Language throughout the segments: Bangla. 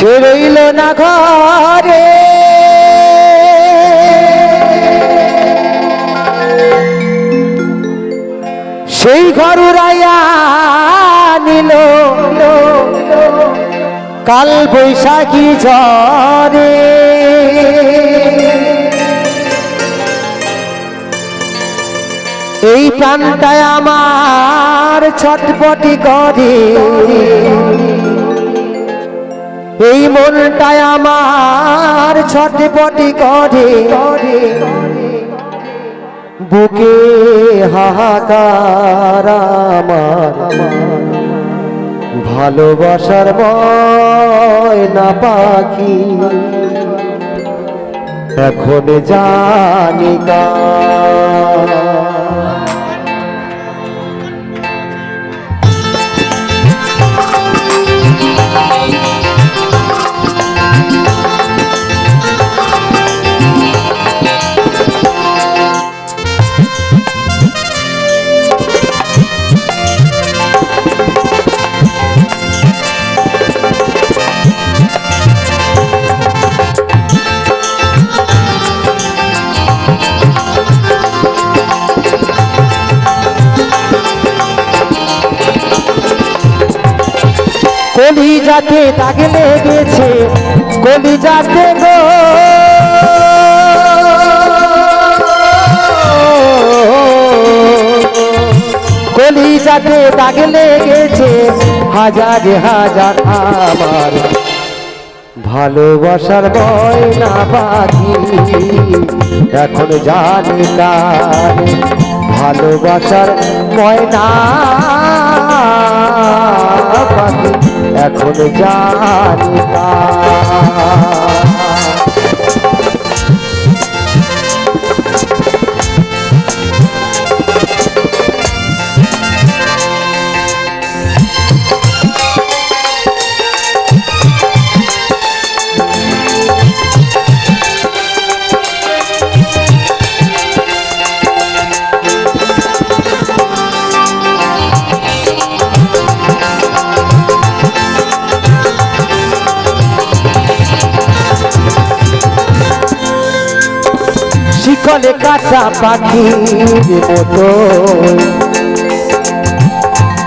সে না ঘরে। সেই ঘর নিল কাল বৈশাখী ঝরে এই প্রাণটায় আমার ছটপটি করে। এই মনটায় আমার ছটপটি করে। বুকে হাহাকার আমার। ভালোবাসার না পাখি। এখন জানি কা কলি যাতে দাগে লেগেছে কলি যাতে গো। কলি যাতে দাগে লেগেছে, হাজার হাজার আমার। ভালোবাসার ময়না পাখি এখন জানি কার ভালোবাসার ময়না পাখি এখন জানি কার শিকলে কাঁচা পাখির মতো।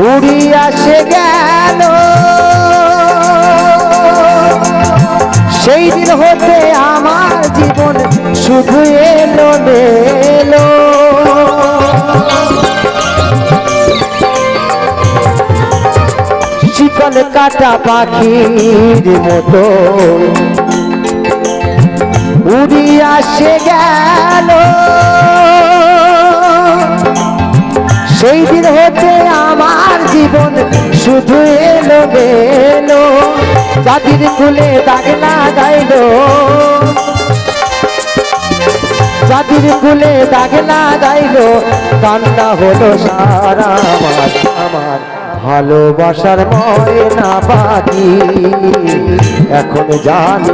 উড়িয়া সে গেল। সেই দিন হতে আমার জীবন শুধু এলো এলো শিকল কাটা পাখির মতো। উড়িয়া সে গেল। সেই দিন হতে আমার জীবন শুধু এলো গেল জাতির কুলে দাগ না গাইল। জাতির কুলে দাগ না গাইল। কান্না হলো সারা আমার আমার। ভালোবাসার ময়না পাখি এখন জানি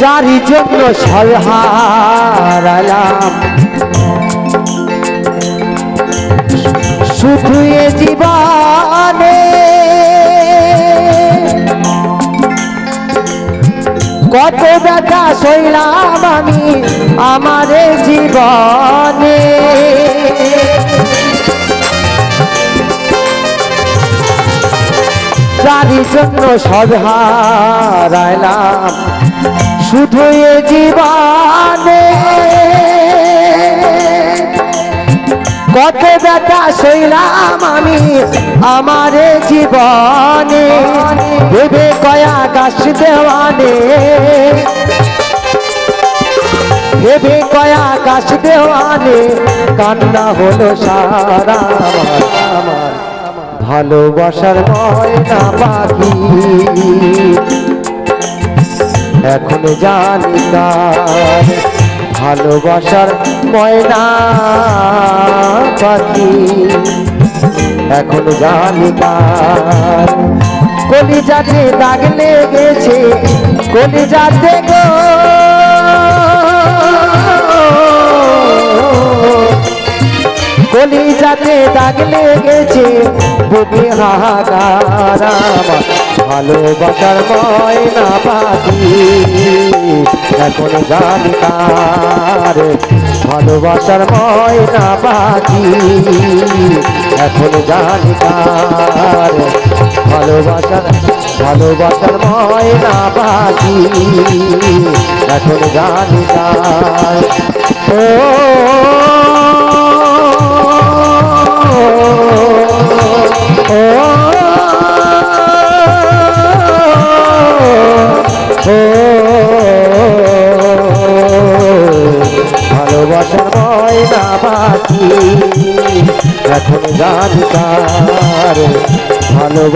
যারি জন্য সহারালাম শুধু এ জীবনে কত ব্যথা সইলাম আমি আমার জীবনে। যারি জন্য সব হারাইলাম শুধু এ জীবনে কত ব্যথা সইলাম আমি আমার জীবনে। ভেবে কয়া গাছ দেওয়ানে। ভেবে কয়া আকাশ দেওয়ানে কান্না হলো সারা আমার। ভালোবাসার ময়না পাখি। এখন জানি তার ভালোবাসার ময়না পাখি। এখন জানি তার কলিজাতে দাগ লেগেছে কলি কলিজাতে গো। কলিজাতে দাগ লেগেছে বুকে হাহাকার ভালোবাসার ময়না পাখি। এখন জানি তার ভালোবাসার ময়না পাখি। এখন জানি তার ভালোবাসার ভালোবাসার ময়না পাখি। এখন জানি তার ও